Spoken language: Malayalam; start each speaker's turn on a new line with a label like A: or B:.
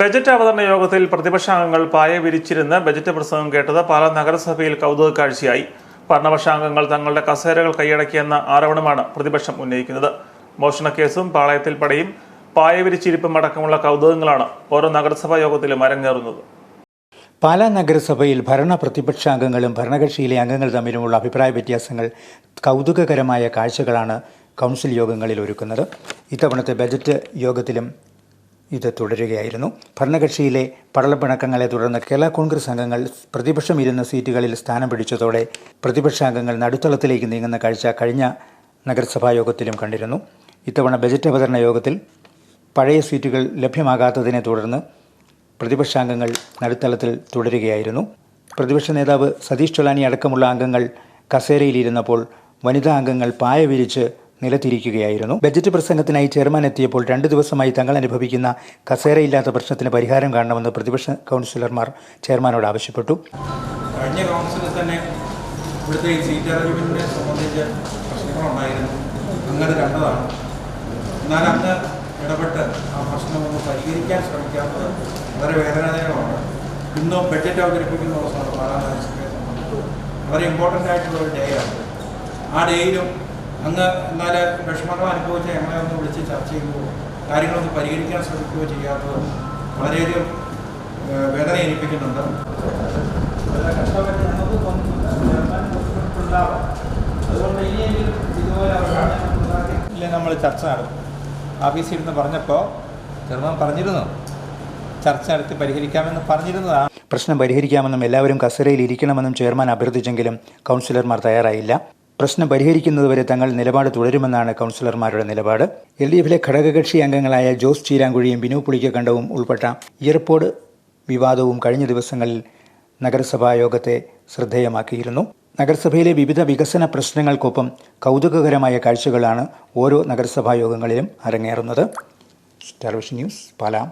A: ബജറ്റ് അവതരണ യോഗത്തിൽ പ്രതിപക്ഷാംഗങ്ങൾ പായ വിരിച്ചിരുന്ന് ബജറ്റ് പ്രസംഗം കേട്ടത് പാലാ നഗരസഭയിൽ കൗതുക കാഴ്ചയായി ഭരണപക്ഷാംഗങ്ങൾ തങ്ങളുടെ കസേരകൾ കൈയടക്കിയെന്ന ആരോപണമാണ് പ്രതിപക്ഷം ഉന്നയിക്കുന്നത്. മോഷണക്കേസും പാളയത്തിൽ പടയും പായ വിരിച്ചിരിപ്പും അടക്കമുള്ള കൗതുകങ്ങളാണ് ഓരോ നഗരസഭാ യോഗത്തിലും അരങ്ങേറുന്നത്.
B: പാലാ നഗരസഭയിൽ ഭരണ പ്രതിപക്ഷാംഗങ്ങളും ഭരണകക്ഷിയിലെ അംഗങ്ങൾ തമ്മിലുമുള്ള അഭിപ്രായ വ്യത്യാസങ്ങൾ കൗതുകകരമായ കാഴ്ചകളാണ് കൗൺസിൽ യോഗങ്ങളിൽ ഒരുക്കുന്നത്. ഇത്തവണത്തെ ബജറ്റ് യോഗത്തിലും ഇത് തുടരുകയായിരുന്നു. ഭരണകക്ഷിയിലെ പടലപ്പിണക്കങ്ങളെ തുടർന്ന് കേരള കോൺഗ്രസ് അംഗങ്ങൾ പ്രതിപക്ഷം ഇരുന്ന സീറ്റുകളിൽ സ്ഥാനം പിടിച്ചതോടെ പ്രതിപക്ഷാംഗങ്ങൾ നടുത്തളത്തിലേക്ക് നീങ്ങുന്ന കാഴ്ച കഴിഞ്ഞ നഗരസഭാ യോഗത്തിലും കണ്ടിരുന്നു. ഇത്തവണ ബജറ്റ് അവതരണ യോഗത്തിൽ പഴയ സീറ്റുകൾ ലഭ്യമാകാത്തതിനെ തുടർന്ന് പ്രതിപക്ഷാംഗങ്ങൾ നടുത്തളത്തിൽ തുടരുകയായിരുന്നു. പ്രതിപക്ഷ നേതാവ് സതീഷ് ചൊലാനി അടക്കമുള്ള അംഗങ്ങൾ കസേരയിലിരുന്നപ്പോൾ വനിതാ അംഗങ്ങൾ പായ വിരിച്ച് നിലത്തിരിക്കുകയായിരുന്നു. ബജറ്റ് പ്രസംഗത്തിനായി ചെയർമാൻ എത്തിയപ്പോൾ രണ്ട് ദിവസമായി തങ്ങൾ അനുഭവിക്കുന്ന കസേരയില്ലാത്ത പ്രശ്നത്തിന് പരിഹാരം കാണണമെന്ന് പ്രതിപക്ഷ കൗൺസിലർമാർ ചെയർമാനോട് ആവശ്യപ്പെട്ടു.
C: കഴിഞ്ഞ കൗൺസിലിൽ തന്നെ ഇവിടുത്തെ സീറ്റ് അറേഞ്ച്മെന്റിനെ സംബന്ധിച്ച് പ്രശ്നങ്ങളുണ്ടായിരുന്നു. അങ്ങനെ കണ്ടതാണ് എന്നാൽ അന്ന് ഇടപെട്ട് ആ പ്രശ്നം ഒന്ന് പരിഹരിക്കാൻ ശ്രമിക്കാത്തത് വളരെ വേദനാജനകമാണ്. ഇന്നും ബഡ്ജറ്റ് അവതരിപ്പിക്കുന്ന ദിവസമാണ് പാലാ നഗരസഭയെ സംബന്ധിച്ച്. വളരെ ഇമ്പോർട്ടന്റ് ആയിട്ടുള്ള ഒരു ഡേ ആണ്. ആ ഡേയിലും അങ്ങ് എന്നാൽ വിഷമങ്ങൾ അനുഭവിച്ച ഞങ്ങളെ ഒന്ന് വിളിച്ച് ചർച്ച ചെയ്യുമ്പോൾ കാര്യങ്ങളൊന്ന് പരിഹരിക്കാൻ ശ്രമിക്കുകയോ ചെയ്യാത്തത് വളരെയധികം വേദന ഏൽപ്പിക്കുന്നുണ്ട്. ഇല്ല നമ്മൾ ചർച്ച നടത്തും. ഓഫീസിൽ ഇരുന്ന് പറഞ്ഞപ്പോൾ ചെറുപ്പം പറഞ്ഞിരുന്നു. ചർച്ച നടത്തി പരിഹരിക്കാമെന്ന് പറഞ്ഞിരുന്നതാണ്.
B: പ്രശ്നം പരിഹരിക്കാമെന്നും എല്ലാവരും കസേരയിൽ ഇരിക്കണമെന്നും ചെയർമാൻ അഭ്യർത്ഥിച്ചെങ്കിലും കൗൺസിലർമാർ തയ്യാറായില്ല. പ്രശ്നം പരിഹരിക്കുന്നതുവരെ തങ്ങൾ നിലപാട് തുടരുമെന്നാണ് കൗൺസിലർമാരുടെ നിലപാട്. എൽ ഡി എഫിലെ ഘടകകക്ഷി അംഗങ്ങളായ ജോസ് ചീരാങ്കുഴിയും ബിനു പുളിക്കക്കണ്ടവും ഉൾപ്പെട്ട ഇയർപോഡ് വിവാദവും കഴിഞ്ഞ ദിവസങ്ങളിൽ നഗരസഭാ യോഗത്തെ ശ്രദ്ധേയമാക്കിയിരുന്നു. നഗരസഭയിലെ വിവിധ വികസന പ്രശ്നങ്ങൾക്കൊപ്പം കൗതുകകരമായ കാഴ്ചകളാണ് ഓരോ നഗരസഭാ യോഗങ്ങളിലും അരങ്ങേറുന്നത്. Star vision news പാലാം.